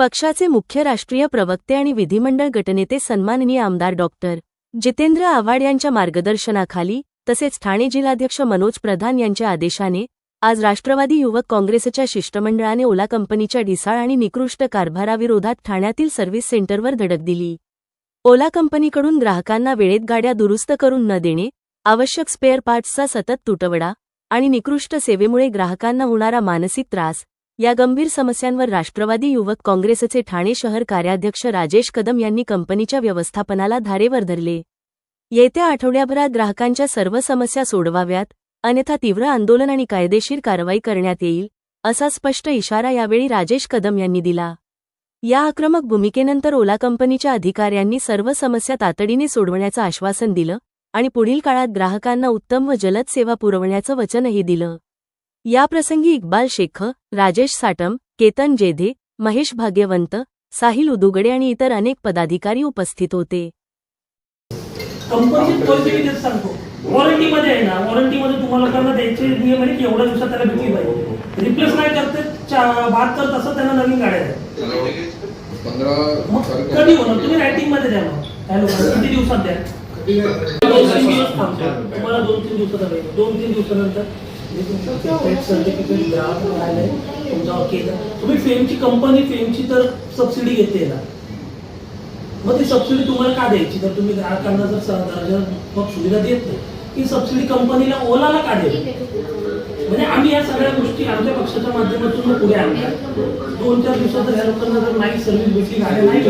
पक्षाचे मुख्य राष्ट्रीय प्रवक्ते आणि विधिमंडळ गटनेते सन्माननीय आमदार डॉक्टर जितेंद्र आव्हाड यांच्या मार्गदर्शनाखाली तसेच ठाणे जिल्हाध्यक्ष मनोज प्रधान यांच्या आदेशाने आज राष्ट्रवादी युवक काँग्रेसच्या शिष्टमंडळाने ओला कंपनीच्या ढिसाळ आणि निकृष्ट कारभाराविरोधात ठाण्यातील सर्व्हिस सेंटरवर धडक दिली. ओला कंपनीकडून ग्राहकांना वेळेत गाड्या दुरुस्त करून न देणे आवश्यक स्पेअर पार्ट्सचा सतत तुटवडा आणि निकृष्ट सेवेमुळे ग्राहकांना होणारा मानसिक त्रास या गंभीर समस्यांवर राष्ट्रवादी युवक काँग्रेसचे ठाणे शहर कार्याध्यक्ष राजेश कदम यांनी कंपनीच्या व्यवस्थापनाला धारेवर धरले. येत्या आठवड्याभरात ग्राहकांच्या सर्व समस्या सोडवाव्यात अन्यथा तीव्र आंदोलन आणि कायदेशीर कारवाई करण्यात येईल असा स्पष्ट इशारा यावेळी राजेश कदम यांनी दिला. या आक्रमक भूमिकेनंतर ओला कंपनीच्या अधिकाऱ्यांनी सर्व समस्या तातडीने सोडवण्याचं आश्वासन दिलं आणि पुढील काळात ग्राहकांना उत्तम व जलद सेवा पुरवण्याचं वचनही दिलं. याप्रसंगी इक्बाल शेख राजेश साटम केतन जेधे महेश भाग्यवंत साहिल उदुगडे आणि इतर अनेक पदाधिकारी उपस्थित होते. कंपनीची सांगतो. वॉरंटीमध्ये आहे ना वॉरंटीमध्ये तुम्हाला करणं द्यायचे नियम आहे की एवढ्या दिवसात त्याला विकली पाहिजे. रिप्लेस नाही करते चा- बहात्तर तासात त्यांना नवीन गाड्या द्या. कधी होणार? तुम्ही रायटिंगमध्ये द्या मग किती दिवसात द्या? तुम्हाला दोन तीन दिवसात दोन तीन दिवसानंतर मी तुमचं सर्टिफिकेट ग्राहक राहिलंय तुमच्यावर केलं तुम्ही फेमची कंपनी फेमची तर सबसिडी घेते ना. मग ती सबसिडी तुम्हाला का द्यायची? जर तुम्ही ग्राहकांना जर स- सुविधा देत नाही ती सबसिडी कंपनीला ओलाला का म्हणजे आम्ही या सगळ्या गोष्टी आमच्या पक्षाच्या माध्यमातून पुढे आणल्या दोन चार दिवसात जर ह्या लोकांना जर नाही सर्व्हिस भेटली गाड्या नाही